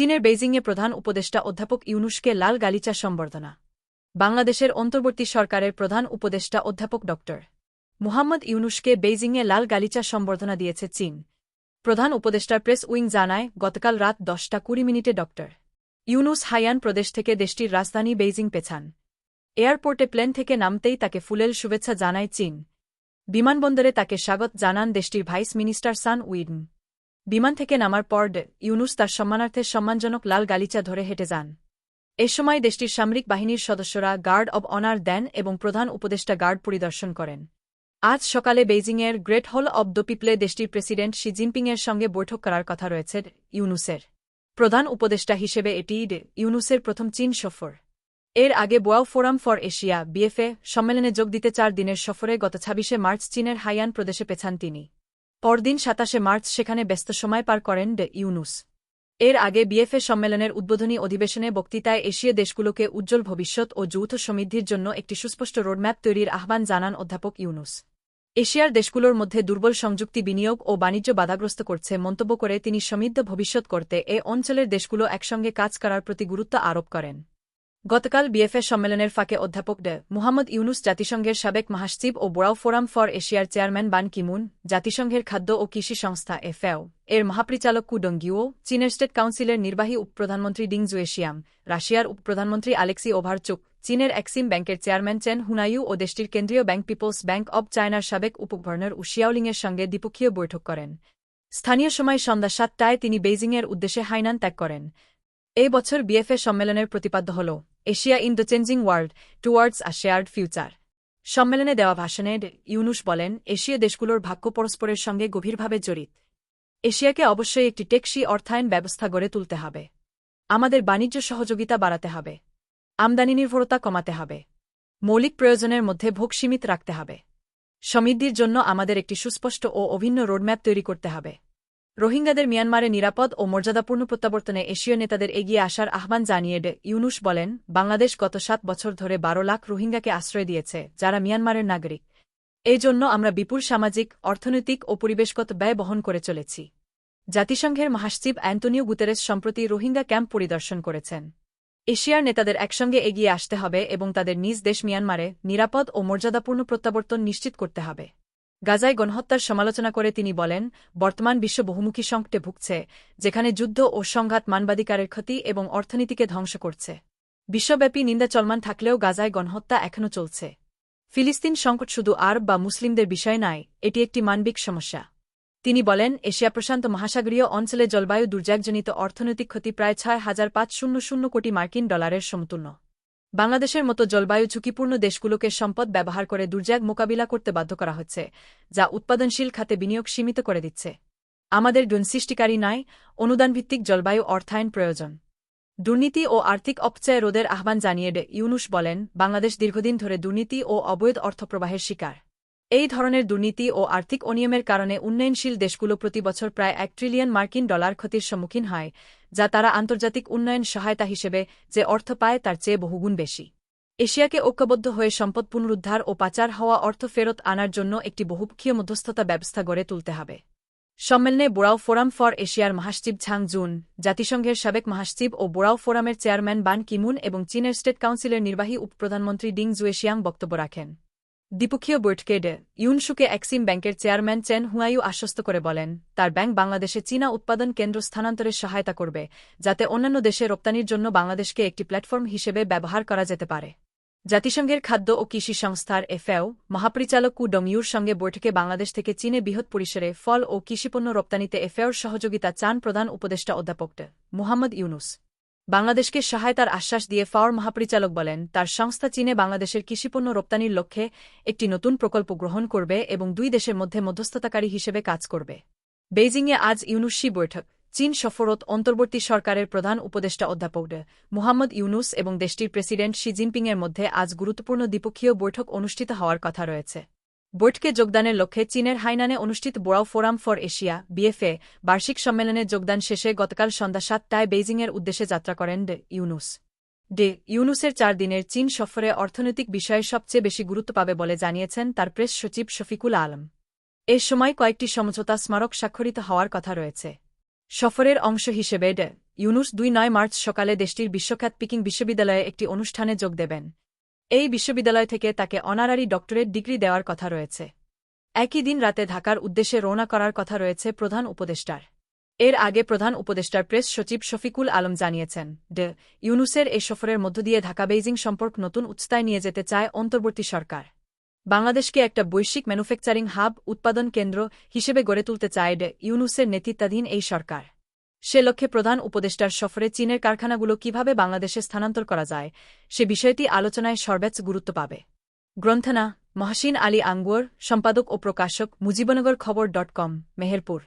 চীনের বেইজিংয়ে প্রধান উপদেষ্টা অধ্যাপক ইউনুসকে লাল গালিচা সম্বর্ধনা। বাংলাদেশের অন্তর্বর্তী সরকারের প্রধান উপদেষ্টা অধ্যাপক ড। মুহাম্মদ ইউনুসকে বেইজিংয়ে লাল গালিচা সম্বর্ধনা দিয়েছে চীন। প্রধান উপদেষ্টার প্রেস উইং জানায়, গতকাল রাত দশটা কুড়ি মিনিটে ড। ইউনুস হাইয়ান প্রদেশ থেকে দেশটির রাজধানী বেইজিং পেছান। এয়ারপোর্টে প্লেন থেকে নামতেই তাকে ফুলেল শুভেচ্ছা জানায় চীন। বিমানবন্দরে তাকে স্বাগত জানান দেশটির ভাইস মিনিস্টার সান উইডন বিমান থেকে নামার পর ইউনুস তার সম্মানার্থে সম্মানজনক লাল গালিচা ধরে হেঁটে যান। এ সময় দেশটির সামরিক বাহিনীর সদস্যরা গার্ড অব অনার দেন এবং প্রধান উপদেষ্টা গার্ড পরিদর্শন করেন। আজ সকালে বেইজিংয়ের গ্রেট হল অব দ্য পিপলে দেশটির প্রেসিডেন্ট শি জিনপিংয়ের সঙ্গে বৈঠক করার কথা রয়েছে ইউনুসের। প্রধান উপদেষ্টা হিসেবে এটি ইউনুসের প্রথম চীন সফর। এর আগে Boao forum for Asia, BFA সম্মেলনে যোগ দিতে চার দিনের সফরে গত ছাব্বিশে মার্চ চীনের হাইয়ান প্রদেশে পেছান তিনি। পরদিন সাতাশে মার্চ সেখানে ব্যস্ত সময় পার করেন ডে ইউনুস। এর আগে বিএফএ সম্মেলনের উদ্বোধনী অধিবেশনে বক্তৃতায় এশীয় দেশগুলোকে উজ্জ্বল ভবিষ্যৎ ও যৌথ সমৃদ্ধির জন্য একটি সুস্পষ্ট রোডম্যাপ তৈরির আহ্বান জানান অধ্যাপক ইউনুস। এশিয়ার দেশগুলোর মধ্যে দুর্বল সংযুক্তি বিনিয়োগ ও বাণিজ্য বাধাগ্রস্ত করছে মন্তব্য করে তিনি সমৃদ্ধ ভবিষ্যৎ করতে এ অঞ্চলের দেশগুলো একসঙ্গে কাজ করার প্রতি গুরুত্ব আরোপ করেন। গতকাল বিএফএ সম্মেলনের ফাঁকে অধ্যাপক ডে মুহাম্মদ ইউনুস জাতিসংঘের সাবেক মহাসচিব ও বোরাও ফোরাম ফর এশিয়ার চেয়ারম্যান বান কিমুন, জাতিসংঘের খাদ্য ও কৃষি সংস্থা এফএও, এর মহাপরিচালক কু ডঙ্গিও চীনের স্টেট কাউন্সিলের নির্বাহী উপপ্রধানমন্ত্রী ডিং জুয়েশিয়াম রাশিয়ার উপপ্রধানমন্ত্রী আলেক্সি ওভারচুক, চীনের এক্সিম ব্যাংকের চেয়ারম্যান চেন হুনাইউ ও দেশটির কেন্দ্রীয় ব্যাংক পিপলস ব্যাংক অব চায়নার সাবেক উপগভর্নর উশিয়াওলিংয়ের সঙ্গে দ্বিপক্ষীয় বৈঠক করেন। স্থানীয় সময় সন্ধ্যা সাতটায় তিনি বেইজিংয়ের উদ্দেশ্যে হাইনান ত্যাগ করেন। এই বছর বিএফএ সম্মেলনের প্রতিপাদ্য হল, Asia in the changing world towards a shared future সম্মেলনে দেওয়া ভাষণে ইউনুস বলেন, এশীয় দেশগুলোর ভাগ্য পরস্পরের সঙ্গে গভীরভাবে জড়িত। এশিয়াকে অবশ্যই একটি টেকসই অর্থায়ন ব্যবস্থা গড়ে তুলতে হবে। আমাদের বাণিজ্য সহযোগিতা বাড়াতে হবে। আমদানি নির্ভরতা কমাতে হবে। মৌলিক প্রয়োজনের মধ্যে ভোগ সীমিত রাখতে হবে। সমৃদ্ধির জন্য আমাদের একটি সুস্পষ্ট ও অভিন্ন রোডম্যাপ তৈরি করতে হবে। রোহিঙ্গাদের মিয়ানমারে নিরাপদ ও মর্যাদাপূর্ণ প্রত্যাবর্তনে এশীয় নেতাদের এগিয়ে আসার আহ্বান জানিয়ে ইউনুস বলেন, বাংলাদেশ গত সাত বছর ধরে বারো লাখ রোহিঙ্গাকে আশ্রয় দিয়েছে, যারা মিয়ানমারের নাগরিক। এই জন্য আমরা বিপুল সামাজিক, অর্থনৈতিক ও পরিবেশগত ব্যয় বহন করে চলেছি। জাতিসংঘের মহাসচিব অ্যান্টনিও গুতেরেস সম্প্রতি রোহিঙ্গা ক্যাম্প পরিদর্শন করেছেন। এশিয়ার নেতাদের একসঙ্গে এগিয়ে আসতে হবে এবং তাদের নিজ দেশ মিয়ানমারে নিরাপদ ও মর্যাদাপূর্ণ প্রত্যাবর্তন নিশ্চিত করতে হবে। গাজায় গণহত্যার সমালোচনা করে তিনি বলেন, বর্তমান বিশ্ব বহুমুখী সংকটে ভুগছে, যেখানে যুদ্ধ ও সংঘাত মানবাধিকারের ক্ষতি এবং অর্থনীতিকে ধ্বংস করছে। বিশ্বব্যাপী নিন্দা চলমান থাকলেও গাজায় গণহত্যা এখনও চলছে। ফিলিস্তিন সংকট শুধু আরব বা মুসলিমদের বিষয় নয়, এটি একটি মানবিক সমস্যা। তিনি বলেন, এশিয়া প্রশান্ত মহাসাগরীয় অঞ্চলে জলবায়ু দুর্যাগজনিত অর্থনৈতিক ক্ষতি প্রায় ছয় হাজার পাঁচ শূন্য শূন্য কোটি মার্কিন ডলারের সমতুল্য। বাংলাদেশের মতো জলবায়ু ঝুঁকিপূর্ণ দেশগুলোকে সম্পদ ব্যবহার করে দুর্যাগ মোকাবিলা করতে বাধ্য করা হচ্ছে, যা উৎপাদনশীল খাতে বিনিয়োগ সীমিত করে দিচ্ছে। আমাদের ডুন সৃষ্টিকারী নাই, অনুদানভিত্তিক জলবায়ু অর্থায়ন প্রয়োজন। দুর্নীতি ও আর্থিক অপচয় রোধের আহ্বান জানিয়ে ইউনুস বলেন, বাংলাদেশ দীর্ঘদিন ধরে দুর্নীতি ও অবৈধ অর্থপ্রবাহের শিকার। এই ধরনের দুর্নীতি ও আর্থিক অনিয়মের কারণে উন্নয়নশীল দেশগুলো প্রতি বছর প্রায় এক ট্রিলিয়ন মার্কিন ডলার ক্ষতির সম্মুখীন হয়, যা তারা আন্তর্জাতিক উন্নয়ন সহায়তা হিসেবে যে অর্থ পায় তার চেয়ে বহুগুণ বেশি। এশিয়াকে ঐক্যবদ্ধ হয়ে সম্পদ পুনরুদ্ধার ও পাচার হওয়া অর্থ ফেরত আনার জন্য একটি বহুপক্ষীয় মধ্যস্থতা ব্যবস্থা গড়ে তুলতে হবে। সম্মেলনে বোরাও ফোরাম ফর এশিয়ার মহাসচিব ঝাং জুন, জাতিসংঘের সাবেক মহাসচিব ও বোরাও ফোরামের চেয়ারম্যান বান কিমুন এবং চীনের স্টেট কাউন্সিলের নির্বাহী উপপ্রধানমন্ত্রী ডিং জুয়েশিয়াং বক্তব্য রাখেন। দ্বিপক্ষীয় বৈঠকে ডে ইউনশুকে এক্সিম ব্যাংকের চেয়ারম্যান চেন হুয়াইউ আশ্বস্ত করে বলেন, তার ব্যাংক বাংলাদেশে চীনা উৎপাদন কেন্দ্র স্থানান্তরে সহায়তা করবে, যাতে অন্যান্য দেশে রপ্তানির জন্য বাংলাদেশকে একটি প্ল্যাটফর্ম হিসেবে ব্যবহার করা যেতে পারে। জাতিসংঘের খাদ্য ও কৃষি সংস্থার এফএও মহাপরিচালক কু ডংইউর সঙ্গে বৈঠকে বাংলাদেশ থেকে চীনে বৃহৎ পরিসরে ফল ও কৃষিপণ্য রপ্তানিতে এফএওর সহযোগিতা চান প্রধান উপদেষ্টা অধ্যাপক মুহাম্মদ ইউনুস। বাংলাদেশকে সহায়তার আশ্বাস দিয়ে ফাওয়ার মহাপরিচালক বলেন, তার সংস্থা চীনে বাংলাদেশের কৃষিপণ্য রপ্তানির লক্ষ্যে একটি নতুন প্রকল্প গ্রহণ করবে এবং দুই দেশের মধ্যে মধ্যস্থতাকারী হিসেবে কাজ করবে। বেইজিংয়ে আজ ইউনুসি বৈঠক। চীন সফরত অন্তর্বর্তী সরকারের প্রধান উপদেষ্টা অধ্যাপক মুহাম্মদ ইউনুস এবং দেশটির প্রেসিডেন্ট শি জিনপিংয়ের মধ্যে আজ গুরুত্বপূর্ণ দ্বিপক্ষীয় বৈঠক অনুষ্ঠিত হওয়ার কথা রয়েছে। বৈঠকে যোগদানের লক্ষ্যে চীনের হাইনানে অনুষ্ঠিত Boao forum for Asia, BFA, বার্ষিক সম্মেলনে যোগদান শেষে গতকাল সন্ধ্যা সাতটায় বেইজিংয়ের উদ্দেশ্যে যাত্রা করেন ডে ইউনুস। ডে ইউনুসের চার দিনের চীন সফরে অর্থনৈতিক বিষয়ে সবচেয়ে বেশি গুরুত্ব পাবে বলে জানিয়েছেন তার প্রেস সচিব শফিকুল আলম। এ সময় কয়েকটি সমঝোতা স্মারক স্বাক্ষরিত হওয়ার কথা রয়েছে। সফরের অংশ হিসেবে ডে ইউনুস দুই নয় মার্চ সকালে দেশটির বিশ্বখ্যাত পিকিং বিশ্ববিদ্যালয়ে একটি অনুষ্ঠানে যোগ দেবেন। এই বিশ্ববিদ্যালয় থেকে তাকে অনারারি ডক্টরেট ডিগ্রি দেওয়ার কথা রয়েছে। একই দিন রাতে ঢাকার উদ্দেশ্যে রওনা করার কথা রয়েছে প্রধান উপদেষ্টার। এর আগে প্রধান উপদেষ্টার প্রেস সচিব শফিকুল আলম জানিয়েছেন ডে ইউনুসের এই সফরের মধ্য দিয়ে ঢাকা বেইজিং সম্পর্ক নতুন উচ্চতায় নিয়ে যেতে চায় অন্তর্বর্তী সরকার। বাংলাদেশকে একটা বৈশ্বিক ম্যানুফ্যাকচারিং হাব, উৎপাদন কেন্দ্র হিসেবে গড়ে তুলতে চায় ডে ইউনুসের নেতৃত্বাধীন এই সরকার। সে লক্ষ্যে প্রধান উপদেষ্টার সফরে চীনের কারখানাগুলো কীভাবে বাংলাদেশে স্থানান্তর করা যায়, সে বিষয়টি আলোচনায় সর্বোচ্চ গুরুত্ব পাবে। গ্রন্থনা, মহাসিন আলী আঙ্গুয়ার, সম্পাদক ও প্রকাশক মুজিবনগর খবর ডট কম, মেহেরপুর।